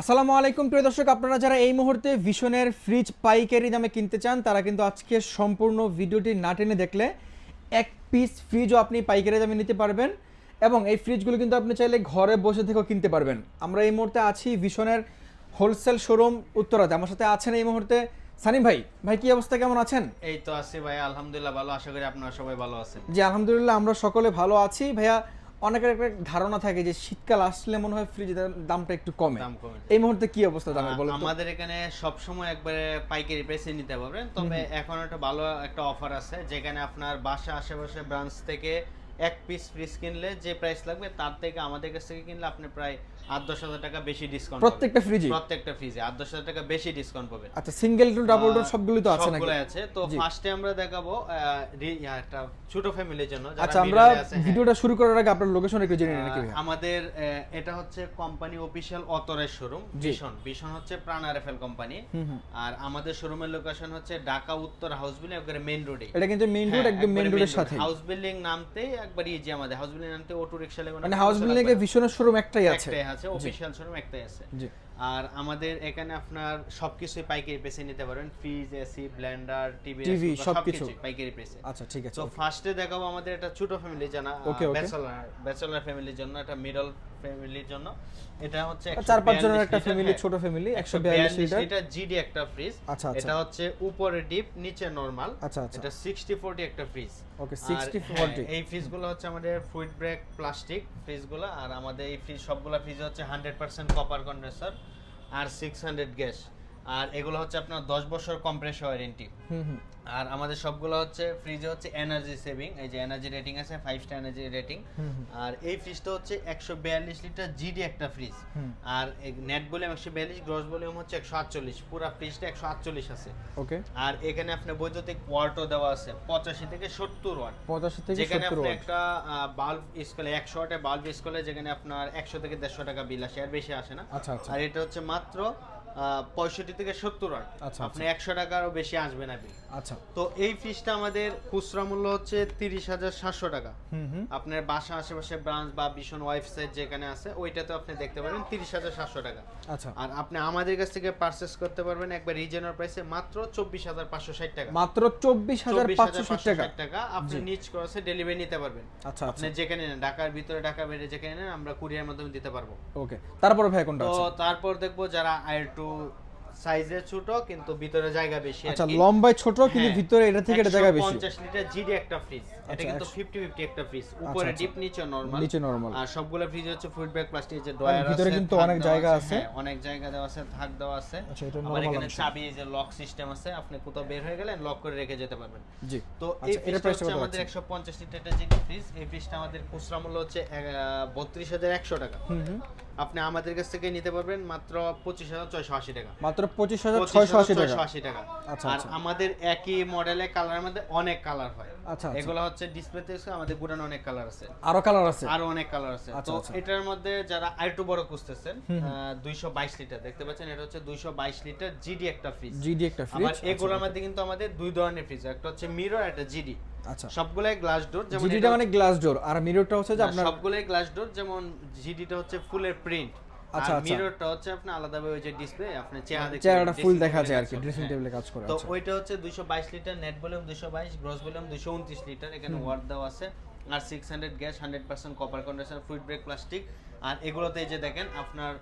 আসসালামু আলাইকুম প্রিয় দর্শক আপনারা যারা এই মুহূর্তে ভিশনের ফ্রিজ পাইকারি দামে কিনতে চান তারা কিন্তু আজকে সম্পূর্ণ ভিডিওটি না টেনে দেখলে এক পিস ফ্রিজও আপনি পাইকারি দামে নিতে পারবেন এবং এই ফ্রিজগুলো কিন্তু আপনি চাইলে ঘরে বসে থেকেও কিনতে পারবেন। আমরা এই মুহূর্তে আছি ভিশনের হোলসেল শোরুম উত্তরাতে। আমার সাথে আছেন এই মুহূর্তে সানিম ভাই। ভাই কি অবস্থা? কেমন আছেন? এই তো আছি ভাই আলহামদুলিল্লাহ ভালো। আশা করি আপনারা সবাই ভালো আছেন। জি আলহামদুলিল্লাহ আমরা সকলে ভালো আছি। ভাইয়া অনেকের একটা ধারণা থাকে যে শীতকাল আসলে মনে হয় ফ্রিজের দামটা একটু কমে। দাম কমে। এই মুহূর্তে কি অবস্থা দামের বলেন আমাদের এখানে সব সময় একবারে পাইকারি প্রাইসে নিতে পারবেন। তবে এখন একটা ভালো একটা অফার আছে যেখানে আপনার বাসা আশেপাশে ব্রাঞ্চ থেকে এক পিস ফ্রিজ কিনলে যে প্রাইস লাগবে তার থেকে আমাদের কাছ থেকে কিনলে আপনি প্রায় আট দশ হাজার টাকা বেশি ডিসকাউন্ট প্রত্যেকটা ফ্রিজে প্রত্যেকটা ফ্রিজে আট দশ হাজার টাকা বেশি ডিসকাউন্ট পাবেন আচ্ছা সিঙ্গেল ডোর ডাবল ডোর সবগুলোই তো আছে নাকি? আছে। তো ফার্স্টে আমরা দেখাবো একটা ছোট ফ্যামিলির জন্য আচ্ছা আমরা হ্যাঁ। ভিডিওটা শুরু করার আগে আপনার লোকেশন একটু জেনে নিন নাকি আমাদের এটা হচ্ছে কোম্পানি অফিসিয়াল অথরাইজ শোরুম জি। বিশন বিশন হচ্ছে প্রাণ আরএফএল কোম্পানি। আর আমাদের শোরুমের লোকেশন হচ্ছে ঢাকা উত্তর হাউস বিল্ডিং একবারে মেইন রোডে এটা কিন্তু মেইন রোড একদম মেইন রোডের সাথে হাউস বিল্ডিং নামতেই একবার ইজি আমাদের। হাউস বিল্ডিং নামতে অটো রিকশা লেগে মানে হাউস বিল্ডিং এ ভীষণের শোরুম একটাই আছে। আছে অফিসিয়াল শোরুম একটাই আছে। জি। আর আমাদের এখানে আপনার সবকিছু পাইকারি প্রেসে নিতে পারেন। Fridge AC blender TV TV সবকিছু। পাইকারি প্রেসে আচ্ছা ঠিক আছে তো ফার্স্টে দেখাবো আমাদের একটা ছোট ফ্যামিলি জানা. ব্যাচেলর ব্যাচেলর ফ্যামিলির জন্য একটা মিডল ফ্যামিলির জন্য। এটা হচ্ছে চার পাঁচ জনের একটা ফ্যামিলি। ছোট ফ্যামিলি 142 লিটার। লিটার জিডি একটা ফ্রিজ আচ্ছা, আচ্ছা। এটা হচ্ছে উপরে ডিপ নিচে নরমাল আচ্ছা, আচ্ছা। এটা 60 40 একটা ফ্রিজ আর 60 হ্যাঁ, 40 এই ফ্রিজগুলো হচ্ছে আমাদের ফুড ব্রেক প্লাস্টিক ফ্রিজগুলো আর আমাদের এই ফ্রিজ সবগুলা ফ্রিজ হচ্ছে 100% কপার কন্ডেন্সার আর 600 গ্যাস আর এগুলো হচ্ছে আপনার 10 বছর কম্প্রেসর ওয়ারেন্টি হুম আর আমাদের সবগুলো হচ্ছে ফ্রিজে হচ্ছে এনার্জি সেভিং এই যে এনার্জি রেটিং আছে ফাইভ স্টার এনার্জি রেটিং। আর এই ফ্রিজটা হচ্ছে একশো বিয়াল্লিশ লিটার জিডি একটা ফ্রিজ। আর নেট ভলিউম একশো বিয়াল্লিশ গ্রস ভলিউম হচ্ছে একশো আটচল্লিশ পুরো ফ্রিজটা একশো আটচল্লিশ আছে। ওকে আর এখানে আপনার বৈদ্যুতিক ওয়াটও দেওয়া আছে পঁচাশি থেকে সত্তর ওয়াট পঁচাশি থেকে যেখানে সত্তর আপনি একটা বাল্ব স্কেলে একশো ওয়াটে বাল্ব স্কেলে যেখানে আপনার একশো থেকে দেড়শো টাকা বিল আসে আর বেশি আসে না। আচ্ছা আচ্ছা। আর এটা হচ্ছে মাত্র পঁয়ষট্টি থেকে সত্তর ওয়াট আচ্ছা, আপনি একশো টাকারও বেশি আসবে না বিল আচ্ছা। তো এই ফিসটা আমাদের খুচরা মূল্য হচ্ছে তিরিশ হাজার সাতশো টাকা। আপনার বাসা আশেপাশে ব্রাঞ্চ বা ভীষণ ওয়েবসাইট যেখানে আছে ওইটাতে আপনি দেখতে পারেন তিরিশ হাজার সাতশো টাকা। আচ্ছা। আর আপনি আমাদের কাছ থেকে পারচেস করতে পারবেন একবার রিজনাল প্রাইসে মাত্র চব্বিশ হাজার পাঁচশো ষাট টাকা। মাত্র চব্বিশ হাজার পাঁচশো ষাট টাকা। আপনি নিজ খরচে ডেলিভারি নিতে পারবেন। আচ্ছা আচ্ছা। আপনি যেখানে নেন ঢাকার ভিতরে ঢাকা বাইরে যেখানে নেন আমরা কুরিয়ার মাধ্যমে দিতে পারব। ওকে তারপরে ভাই কোনটা তো তারপর দেখব যারা আয়ের টু সাইজে ছোট কিন্তু ভিতরে জায়গা বেশি আচ্ছা লম্বায় ছোট কিন্তু হ্যাঁ, ভিতরে এটা থেকে এটা জায়গা বেশি? 150 লিটার জিডি একটা ফ্রিজ এটা আচ্ছা, কিন্তু 50 50 একটা ফ্রিজ উপরে আচ্ছা। ডিপ নিচে নরমাল নিচে নরমাল আর সবগুলো ফ্রিজ হচ্ছে ফুড ব্যাগ প্লাস্টিক যে ড্রয়ার ভিতরে কিন্তু অনেক জায়গা আছে। হ্যাঁ, অনেক জায়গা দেওয়া আছে থাক দেওয়া আছে। আচ্ছা, এটা normal এখানে। চাবি যে লক সিস্টেম আছে আপনি কোথাও বের হয়ে গেলেন লক করে রেখে যেতে পারবেন। জি। তো আচ্ছা, এই এটার ফ্রিজটা হচ্ছে আমাদের আছে? 150 লিটার একটা জিডি ফ্রিজ এই ফ্রিজটা আমাদের খুচরা মূল্য হচ্ছে বত্রিশ হাজার একশো টাকা। হুম হুম। আপনি আমাদের কাছ থেকে নিতে পারবেন মাত্র পঁচিশ হাজার ছয়শো আশি টাকা। মাত্র পঁচিশ হাজার ছয়শো আশি টাকা। টাকা। আচ্ছা, আর আচ্ছা। আমাদের একই কালারের মধ্যে অনেক কালার হয়। আচ্ছা, আচ্ছা। এগুলো হচ্ছে ডিসপ্লেতে আমাদের গুড়ানো অনেক কালার আছে। আরও কালার আছে? আরও অনেক কালার আছে। তো। এটার মধ্যে যারা আরেকটু বড় খুঁজতেছেন দুইশো বাইশ লিটার দেখতে পাচ্ছেন এটা হচ্ছে দুইশো বাইশ লিটার জিডি একটা ফ্রিজ জিডি একটা আবার এগুলোর মধ্যে কিন্তু আমাদের দুই ধরনের ফ্রিজ একটা হচ্ছে মিরর একটা জিডি আচ্ছা। সবগুলাই গ্লাস ডোর যেমন জিডিটা মানে গ্লাস ডোর আর মিররটা হচ্ছে যে না, আপনার সবগুলাই গ্লাস ডোর যেমন জিডিটা হচ্ছে ফুলের প্রিন্ট আচ্ছা, আচ্ছা। মিররটা হচ্ছে আপনি আলাদাভাবে ওই যে ডিসপ্লে আপনি চেহারা দেখতে চেহারাটা ফুল দেখা যায় আর কি ড্রেসিং হ্যাঁ। টেবিলে কাজ করে তো আচ্ছা ওইটা হচ্ছে দুইশো বাইশ লিটার নেট ভলিউম দুইশো বাইশ গ্রস ভলিউম দুইশো উনত্রিশ লিটার এখানে ওয়ার্ড দেওয়া আছে। R six hundred gas hundred percent copper condenser food break plastic আর এগুলোতে এই যে দেখেন আপনার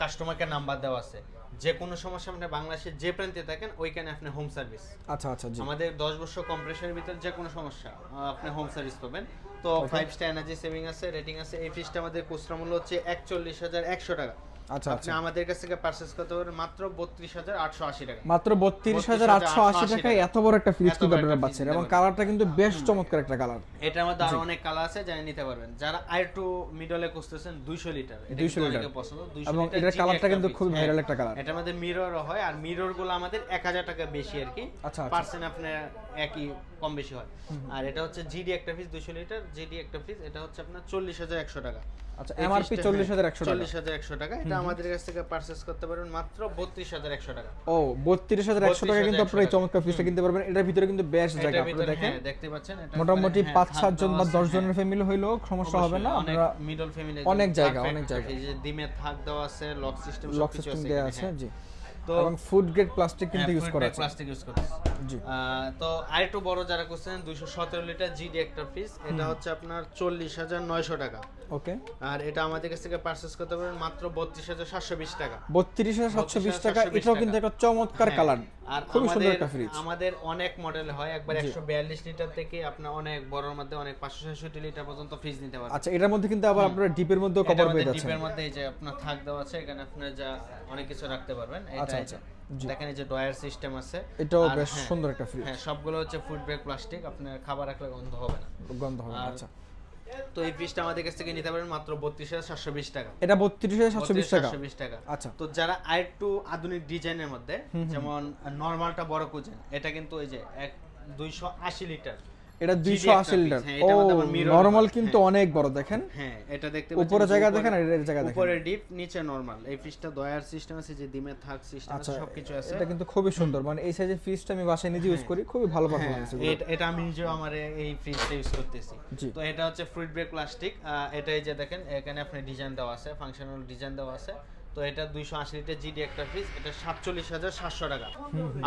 কাস্টমারকে নাম্বার দেওয়া আছে। যে কোনো সমস্যা আপনি বাংলাদেশের যে প্রান্তে থাকেন ওইখানে আপনি হোম সার্ভিস আচ্ছা আচ্ছা আমাদের দশ বছর কম্প্রেশনের ভিতরে যে কোনো সমস্যা আপনি হোম সার্ভিস পাবেন। তো ফাইভ স্টার এনার্জি সেভিং আছে রেটিং আছে এই ফিসটা আমাদের খুচরা মূল্য হচ্ছে একচল্লিশ হাজার একশো টাকা। আচ্ছা আপনি আচ্ছা। আমাদের কাছ থেকে পারচেস করতে পারবেন মাত্র বত্রিশ হাজার আটশো আশি টাকা। মাত্র বত্রিশ হাজার আটশো আশি টাকায় এত বড় একটা ফ্রিজ কিন্তু আপনারা পাচ্ছেন এবং কালারটা কিন্তু বেশ চমৎকার একটা কালার এটার মধ্যে আরও অনেক কালার আছে যা নিতে পারবেন। যারা আর একটু মিডলে খুঁজতেছেন দুইশো লিটার 200 লিটার। পছন্দ। 200 এবং এটার কালারটা কিন্তু খুব হ্যাঁ, ভাইরাল একটা কালার এটার মধ্যে মিররও হয় আর মিররগুলো আমাদের এক হাজার টাকা বেশি আর কি। আচ্ছা, আচ্ছা। পার্সেন্ট আপনার একই কম বেশি হয়। আর এটা হচ্ছে জিডি একটা ফিস দুশো লিটার জিডি একটা ফিস এটা হচ্ছে আপনার চল্লিশ হাজার একশো টাকা। আচ্ছা, এমআরপি MRP ফ্রিজটা, 40,100 টাকা। চল্লিশ হাজার একশো টাকা। এটা আমাদের কাছ থেকে পারচেস করতে পারবেন মাত্র বত্রিশ হাজার একশো টাকা। ও বত্রিশ হাজার একশো টাকা কিন্তু আপনারা এই চমৎকার ফ্রিজটা কিনতে পারবেন। এটার ভিতরে কিন্তু বেশ জায়গা আপনারা দেখেন। হ্যাঁ, দেখতে পাচ্ছেন এটা মোটামুটি হ্যাঁ, পাঁচ থাক সাতজন বা দেওয়া আছে, দশ হ্যাঁ। জনের ফ্যামিলি হইলেও সমস্যা হবে না। আপনারা মিডল ফ্যামিলি অনেক জায়গা, অনেক জায়গা। এই যে ডিমের থাক দেওয়া আছে লক সিস্টেম লক সিস্টেম দেওয়া আছে জি। তো এবং ফুড গ্রেড প্লাস্টিক কিন্তু হ্যাঁ, ইউজ করা আছে। প্লাস্টিক ইউজ করা জি। তো আরেকটু বড় যারা করছেন দুইশো সতেরো লিটার জিডি একটা পিস এটা হচ্ছে আপনার চল্লিশ হাজার নয়শো টাকা। ওকে। আর এটা আমাদের কাছ থেকে পারচেস করতে পারেন মাত্র বত্রিশ হাজার সাতশো বিশ টাকা। বত্রিশ হাজার সাতশো বিশ টাকা এটাও কিন্তু একটা চমৎকার হ্যাঁ, কালার আর আমাদের আমাদের অনেক মডেল হয়। একবার একশো বিয়াল্লিশ লিটার থেকে আপনার অনেক বড়র মধ্যে অনেক পাঁচশো ছেষট্টি লিটার পর্যন্ত ফ্রিজ নিতে পারবেন। আচ্ছা এটার মধ্যে কিন্তু আবার আপনারা ডিপের এটার কভার পেয়ে যাচ্ছেন। ডিপের মধ্যে এই যে আপনার থাক দেওয়া আছে এখানে আপনার যা অনেক কিছু রাখতে পারবেন। এটা আচ্ছা, আচ্ছা। দেখেন এই যে ডয়ার সিস্টেম আছে। এটাও বেশ হ্যাঁ, সুন্দর একটা ফ্রিজ হ্যাঁ সবগুলো হচ্ছে ফুড ব্রেক প্লাস্টিক আপনার খাবার রাখলে গন্ধ হবে না। গন্ধ হবে না, আচ্ছা। তো এই ফ্রিজটা আমাদের কাছ থেকে নিতে পারেন মাত্র বত্রিশ হাজার সাতশো বিশ টাকা। এটা বত্রিশ হাজার সাতশো বিশ টাকা? 32,720 টাকা। আচ্ছা। তো যারা আরেকটু আধুনিক ডিজাইনের মধ্যে যেমন নরমালটা বড় কুজেন এটা কিন্তু ওই যে এক দুইশো আশি লিটার। এটা লিটার হ্যাঁ, ও নর্মাল কিন্তু অনেক বড় দেখেন। হ্যাঁ এটা দেখতে উপরে জায়গা দেখেন আর এর জায়গা দেখেন। উপরে ডিপ নিচে নরমাল এই ফ্রিজটা দয়ার সিস্টেম আছে যে ডিমের থাক সিস্টেম আচ্ছা আছে সবকিছু আছে। এটা কিন্তু খুবই সুন্দর। মানে এই সাইজের ফ্রিজটা আমি বাসায় নিজে ইউজ করি খুবই ভালো হ্যাঁ, পারফরম্যান্স এটা- এটা আমি নিজেও আমার এই ফ্রিজটা ইউজ করতেছি। তো এটা হচ্ছে ফ্রুট ব্রেক প্লাস্টিক এটা এই যে দেখেন এখানে আপনি ডিজাইন দেওয়া আছে ফাংশনাল ডিজাইন দেওয়া আছে। তো এটা দুইশো আশি লিটার জিডি একটা ফ্রিজ এটা সাতচল্লিশ হাজার সাতশো টাকা।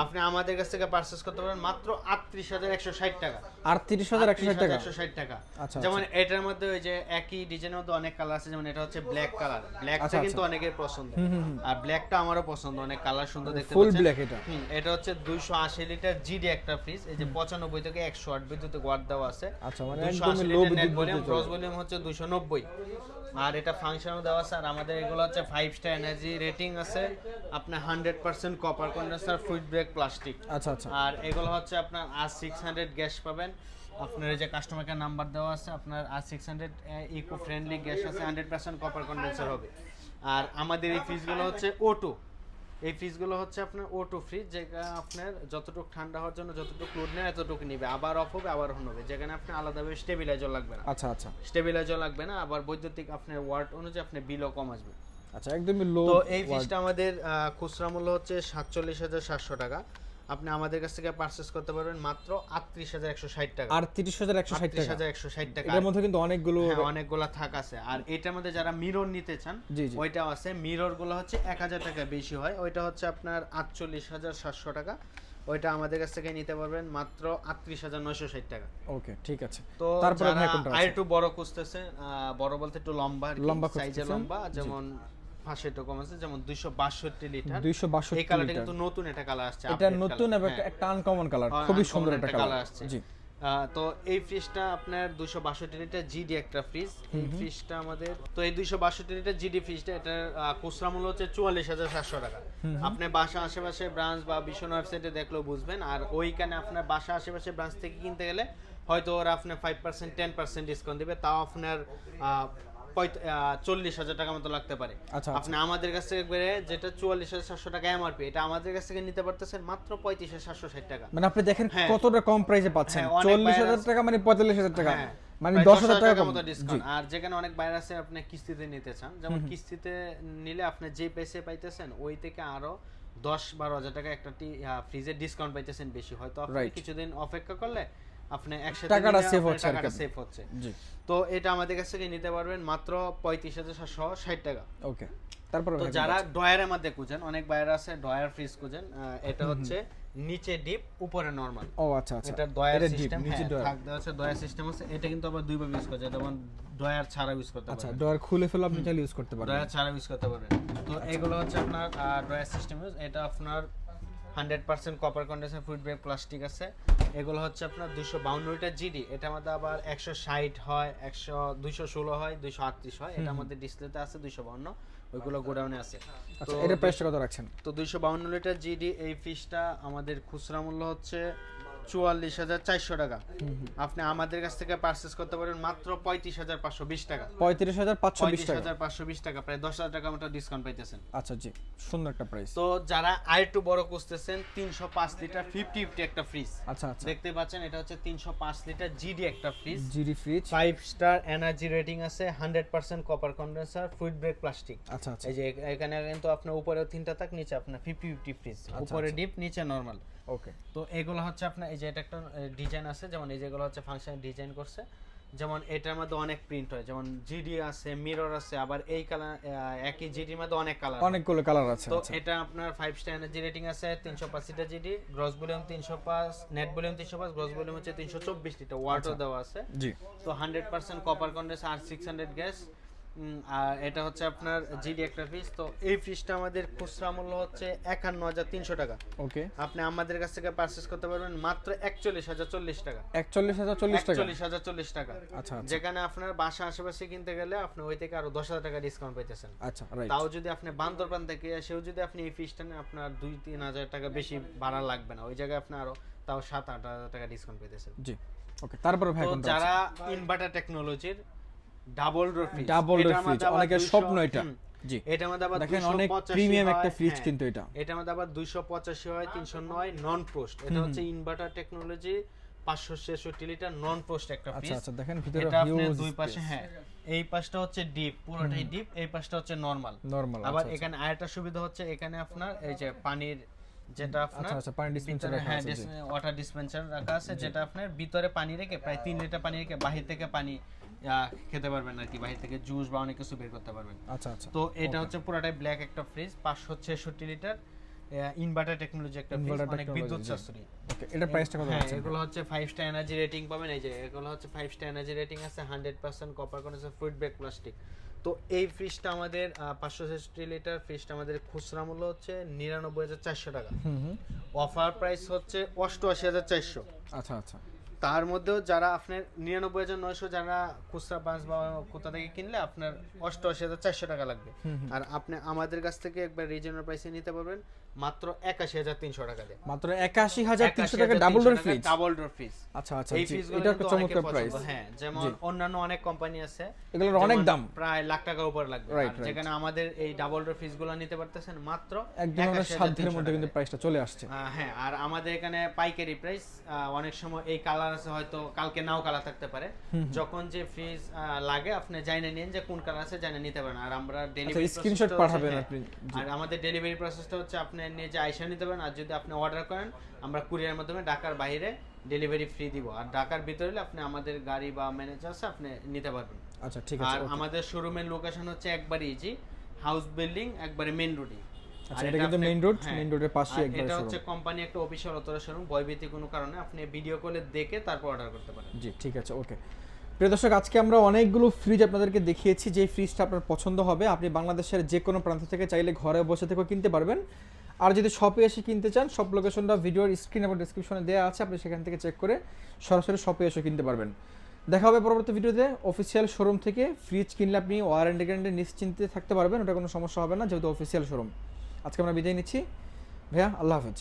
আপনি আমাদের কাছ থেকে পারচেস করতে পারেন মাত্র আটত্রিশ হাজার একশো ষাট টাকা। আটত্রিশ হাজার একশো ষাট টাকা? একশো ষাট টাকা। আচ্ছা, যেমন এটার মধ্যে ওই যে একই ডিজাইনের মধ্যে অনেক কালার আছে যেমন এটা হচ্ছে ব্ল্যাক কালার ব্ল্যাকটা আচ্ছা, কিন্তু অনেকের পছন্দ। আর ব্ল্যাকটা আমারও পছন্দ অনেক কালার সুন্দর দেখতে ফুল ব্ল্যাক এটা? এটা হচ্ছে দুইশো আশি লিটার জিডি একটা ফ্রিজ এই যে পঁচানব্বই থেকে একশো আট বিদ্যুৎ ওয়াট দেওয়া আছে। আচ্ছা মানে 280 একদমই লো লিটার net বিদ্যুৎ volume, বলতে gross চলে। volume হচ্ছে দুশো নব্বই। আর এটা ফাংশনও দেওয়া আছে আর আমাদের এগুলো হচ্ছে ফাইভ স্টার এনার্জি রেটিং আছে আপনার hundred percent copper condenser food break plastic আচ্ছা আচ্ছা। আর এগুলো হচ্ছে আপনার আর সিক্স হান্ড্রেড গ্যাস পাবেন। আপনার এই যে কাস্টমার কেয়ার নাম্বার দেওয়া আছে আপনার R six hundred eco friendly gas আছে হান্ড্রেড পার্সেন্ট কপার কন্ডেন্সার হবে। আর আমাদের এই ফ্রিজগুলো হচ্ছে ওটু এই ফ্রিজগুলো হচ্ছে আপনার ওটু ফ্রিজ যেটা আপনার যতটুকু ঠান্ডা হওয়ার জন্য যতটুকু লোড নেয় এতটুকু নিবে। আবার অফ হবে আবার অন হবে। যেখানে আপনি আলাদাভাবে স্টেবিলাইজার লাগবে না। আচ্ছা আচ্ছা। স্টেবিলাইজার লাগবে না আবার বৈদ্যুতিক আপনার ওয়ার্ড অনুযায়ী আপনার বিলও কম আসবে। আচ্ছা একদমই লো তো এই ফিসটা আমাদের খুচরা মূল্য হচ্ছে সাতচল্লিশ হাজার সাতশো টাকা। আপনি আমাদের কাছ থেকে পারচেস করতে পারবেন মাত্র আটত্রিশ হাজার একশো ষাট টাকা। আর তিরিশ হাজার একশো ষাট আটত্রিশ টাকা হাজার একশো ষাট টাকা। এটার মধ্যে কিন্তু অনেকগুলো হ্যাঁ অনেকগুলা থাক আছে। আর এটার মধ্যে যারা মিরর নিতে চান। ওইটাও আছে। মিররগুলো হচ্ছে এক হাজার টাকা বেশি হয়। ওইটা হচ্ছে আপনার আটচল্লিশ হাজার সাতশো টাকা। ওইটা আমাদের কাছ থেকে নিতে পারবেন মাত্র আটত্রিশ হাজার নয়শো ষাট টাকা। ওকে ঠিক আছে। তো তারপরে আর একটু বড় খুঁজতেছে বড় বলতে একটু লম্বা লম্বা সাইজে লম্বা যেমন কম আছে যেমন বাষট্টি লিটার। এই কালারটা কিন্তু নতুন কালার আসছে এটা নতুন এবং হ্যাঁ। একটা আনকমন কালার হ্যাঁ, খুবই সুন্দর একটা কালার আসছে। জি। তো এই ফ্রিজটা আপনার বাষট্টি লিটার জিডি একটা ফ্রিজ এই ফ্রিজটা আমাদের তো এই বাষট্টি লিটার জিডি ফ্রিজটা এটার খুচরা মূল্য হচ্ছে চুয়াল্লিশ হাজার সাতশো টাকা। আপনি বাসা আশেপাশে ব্রাঞ্চ বা ভীষণ ওয়েবসাইটে দেখলেও বুঝবেন আর ওইখানে আপনার বাসা আশেপাশে ব্রাঞ্চ থেকে কিনতে গেলে হয়তো ওরা আপনার five percent ten percent discount দেবে। তাও আপনার চল্লিশ হাজার টাকা মতো লাগতে পারে। আচ্ছা, আপনি আমাদের কাছ থেকে যেটা চুয়াল্লিশ হাজার সাতশো টাকা এমআরপি এটা আমাদের কাছ থেকে নিতে পারতেছেন মাত্র পঁয়ত্রিশ হাজার সাতশো ষাট টাকা। মানে আপনি দেখেন হ্যাঁ। কতটা কম প্রাইসে পাচ্ছেন। হ্যাঁ, চল্লিশ হাজার টাকা মানে পঁয়তাল্লিশ হাজার টাকা। হ্যাঁ, মানে দশ হাজার টাকা মতো ডিসকাউন্ট আর যেখানে অনেক বাইরে আছে আপনি কিস্তিতে নিতে চান। যেমন কিস্তিতে নিলে আপনি যে পয়সা পাইতেছেন ওই থেকে আরও দশ বারো হাজার টাকা একটা ফ্রিজের ডিসকাউন্ট পাইতেছেন বেশি। হয়তো আপনি. কিছুদিন অপেক্ষা করলে আপনি একসাথে টাকাটা আপনার হচ্ছে টাকাটা সেভ হচ্ছে। জি। তো এটা আমাদের কাছ থেকে নিতে পারবেন মাত্র পঁয়ত্রিশ হাজার সাতশো ষাট টাকা। ওকে। তারপরে তো যারা ডয়ারের মধ্যে খুঁজেন অনেক বাইরে আছে ডয়ার ফ্রিজ খুঁজেন এটা হচ্ছে নিচে ডিপ উপরে নরমাল ও আচ্ছা আচ্ছা। এটা ডয়ার সিস্টেম নিচে ডয়ার থাক দেওয়া আছে ডয়ার সিস্টেম আছে। এটা কিন্তু আবার দুইভাবে ইউজ করা যায় যেমন ডয়ার ছাড়া ইউজ করতে আচ্ছা ডয়ার খুলে ফেলে আপনি চাইলে ইউজ করতে পারবেন। ডয়ার ছাড়া ইউজ করতে পারবেন। তো এগুলো হচ্ছে আপনার ডয়ার সিস্টেম ইউজ এটা আপনার hundred percent copper condition food break plastic আছে। এগুলো হচ্ছে আপনার দুশো বাউন্নটা জিডি এটার মধ্যে আবার একশো ষাট হয় একশো দুইশো ষোলো হয় দুইশো আটত্রিশ হয় এটার মধ্যে ডিসপ্লেতে আছে দুইশো বাউন্ন ওইগুলো গোডাউনে আছে। তো এটা প্রাইসটা কত রাখছেন? তো দুইশো বাউন্ন লিটার জিডি এই ফিশটা আমাদের খুচরা মূল্য হচ্ছে চুয়াল্লিশ হাজার চারশো টাকা। আপনি আমাদের কাছ থেকে পারচেস করতে পারেন মাত্র পঁয়ত্রিশ হাজার পাঁচশো বিশ টাকা। পঁয়ত্রিশ হাজার পাঁচশো বিশ হাজার পাঁচশো বিশ টাকা প্রায় দশ হাজার টাকা মতো ডিসকাউন্ট পাইতেছেন। আচ্ছা জি। সুন্দর একটা প্রাইস তো যারা আর একটু বড় খুঁজতেছেন তিনশো পাঁচ লিটার ফিফটি ফিফটি একটা ফ্রিজ আচ্ছা আচ্ছা। দেখতে পাচ্ছেন এটা হচ্ছে তিনশো পাঁচ লিটার জিডি একটা fridge GD fridge five star energy rating আছে hundred percent copper condenser food break plastic আচ্ছা আচ্ছা। এই যে এখানে কিন্তু আপনার উপরে তিনটা থাক নিচে আপনার ফিফটি ফিফটি ফ্রিজ উপরে ডিপ নিচে নর্মাল ওকে তো এগুলো হচ্ছে আপনার এই যে এটা একটা ডিজাইন আছে যেমন এই যেগুলো হচ্ছে ফাংশন ডিজাইন করছে যেমন এটার মধ্যে অনেক প্রিন্ট হয় যেমন জিডি আছে মিরর আছে আবার এই কালার একই জিডির মধ্যে অনেক কালার অনেকগুলো কালার আছে তো আচ্ছা। এটা আপনার ফাইভ স্টার এনার্জি রেটিং আছে তিনশো পাঁচ লিটার জিডি গ্রস ভলিউম তিনশো পাঁচ নেট ভলিউম তিনশো পাঁচ গ্রস ভলিউম হচ্ছে তিনশো চব্বিশ লিটার ওয়াটার দেওয়া আছে। জি। তো hundred percent copper condense R six hundred gas আর এটা হচ্ছে আপনার জিডি একটা ফ্রিজ তো এই ফ্রিজটা আমাদের খুচরা মূল্য হচ্ছে একান্ন হাজার তিনশো টাকা। ওকে। আপনি আমাদের কাছ থেকে পারচেস করতে পারবেন মাত্র একচল্লিশ হাজার চল্লিশ টাকা। একচল্লিশ হাজার চল্লিশ টাকা? একচল্লিশ হাজার চল্লিশ টাকা। আচ্ছা আচ্ছা। যেখানে আপনার বাসা আশেপাশে কিনতে গেলে আপনি ওই থেকে আরও দশ হাজার টাকা ডিসকাউন্ট পাইতেছেন। আচ্ছা তাও যদি আপনি বান্দরবান থেকে সেও যদি আপনি এই ফিসটা নেন আপনার দুই তিন হাজার টাকা বেশি ভাড়া লাগবে না। ওই জায়গায় আপনি আরও তাও সাত আট হাজার টাকা ডিসকাউন্ট পেতেছেন জি ওকে। তারপরে ভাই যারা ইনভার্টার টেকনোলজির double door fridge double door fridge অনেকের স্বপ্ন এটা। জি। এটার মধ্যে আবার দেখেন অনেক প্রিমিয়াম একটা ফ্রিজ হ্যাঁ। কিন্তু এটা। এটার মধ্যে আবার দুইশো পঁচাশি হয় তিনশো নয় নন পোস্ট এটা হচ্ছে ইনভার্টার টেকনোলজি পাঁচশো ছেষট্টি লিটার নন পোস্ট একটা আচ্ছা ফ্রিজ আচ্ছা দেখেন ভিতরে এটা হিউজ দুই পাশে হ্যাঁ এই পাশটা হচ্ছে ডিপ পুরোটাই ডিপ এই পাশটা হচ্ছে নরমাল নরমাল আবার এখানে আরেকটা সুবিধা হচ্ছে এখানে আপনার এই যে পানির যেটা আপনার আচ্ছা আচ্ছা পানি ডিসপেন্সার রাখা হ্যাঁ আছে জি। ওয়াটার ডিসপেন্সার রাখা আছে যেটা আপনার ভিতরে পানি রেখে প্রায় তিন লিটার পানি রেখে বাহির থেকে পানি খেতে পারবেন আর কি বাহির থেকে জুস বা অনেক কিছু বের করতে পারবেন। আচ্ছা আচ্ছা তো এটা হচ্ছে পুরোটাই ব্ল্যাক একটা ফ্রিজ পাঁচশো ছেষট্টি লিটার ইনভার্টার টেকনোলজি একটা ফ্রিজ অনেক বিদ্যুৎ সাশ্রয়ী। ওকে এটা প্রাইসটা কত হ্যাঁ আছে এগুলো হচ্ছে ফাইভ স্টার এনার্জি রেটিং পাবেন এই যে এগুলো হচ্ছে ফাইভ স্টার এনার্জি রেটিং আছে hundred percent copper condenser food break plastic তো এই ফ্রিজটা আমাদের পাঁচশো ছেষট্টি লিটার ফ্রিজটা আমাদের খুচরা মূল্য হচ্ছে নিরানব্বই হাজার চারশো টাকা। অফার প্রাইস হচ্ছে অষ্টআশি হাজার চারশো। আচ্ছা আচ্ছা। তার মধ্যেও যারা আপনার নিরানব্বই হাজার নয়শো যারা খুচরা বাস বা কোথা থেকে কিনলে আপনার অষ্টআশি হাজার চারশো টাকা লাগবে। আর আপনি আমাদের কাছ থেকে একবার রিজনাল প্রাইসে নিতে পারবেন। মাত্র একাশি হাজার তিনশো টাকা দিয়ে। মাত্র একাশি হাজার তিনশো টাকা double door fridge double door fridge আচ্ছা আচ্ছা এই এটা একটা চমৎকার প্রাইস হ্যাঁ যেমন অন্যান্য অনেক কোম্পানি আছে এগুলোর অনেক দাম। প্রায় লাখ টাকার উপর লাগবে। যেখানে আমাদের এই ডাবল ডোর নিতে পারতেছেন মাত্র একদম সাধ্যের মধ্যে কিন্তু প্রাইসটা চলে আসছে। হ্যাঁ আর আমাদের এখানে পাইকারি প্রাইস অনেক সময় এই কালার আছে হয়তো কালকে নাও কালার থাকতে পারে। যখন যে ফ্রিজ লাগে আপনি জানে নিন যে কোন কালার আছে জানে নিতে পারেন। আর আমরা ডেলিভারি আচ্ছা, screenshot পাঠাবেন আপনি, আর আমাদের ডেলিভারি প্রসেসটা হচ্ছে আপনি নিজে আইসা নিতে পারেন। আর যদি আপনি অর্ডার করেন আমরা কুরিয়ার মাধ্যমে ঢাকার বাইরে ডেলিভারি ফ্রি দিব। আর ঢাকার ভিতরে আপনি আমাদের গাড়ি বা ম্যানেজার আছে আপনি নিতে পারবেন। আচ্ছা ঠিক আছে আর আমাদের শোরুমের লোকেশন হচ্ছে একবারে ইজি হাউস বিল্ডিং একবারে মেইন রোডে আচ্ছা, এটা কিন্তু road, main road এর পাশেই একবারে এটা হচ্ছে কোম্পানি একটা অফিসিয়াল অতরা শোরুম ভয়ভীতি কোনো কারণে। আপনি ভিডিও কলে দেখে তারপর অর্ডার করতে পারেন। জি ঠিক আছে ওকে। প্রিয় দর্শক আজকে আমরা অনেকগুলো ফ্রিজ আপনাদেরকে দেখিয়েছি যে ফ্রিজটা আপনার পছন্দ হবে। আপনি বাংলাদেশের যে কোনো প্রান্ত থেকে চাইলে ঘরে বসে থেকেও কিনতে পারবেন। আর যদি শপে এসে কিনতে চান, সব লোকেশনটা ভিডিওর স্ক্রিন এবং ডিসক্রিপশনে দেওয়া আছে, আপনি সেখান থেকে চেক করে সরাসরি শপে এসে কিনতে পারবেন। দেখা হবে পরবর্তী ভিডিওতে অফিসিয়াল শোরুম থেকে ফ্রিজ কিনলে আপনি ওয়ারেন্টি গ্যারেন্টি নিশ্চিন্তে থাকতে পারবেন, ওটা কোনো সমস্যা হবে না, যেহেতু অফিসিয়াল শোরুম আজকে আমরা বিদায় নিচ্ছি। ভাইয়া, আল্লাহ হাফেজ।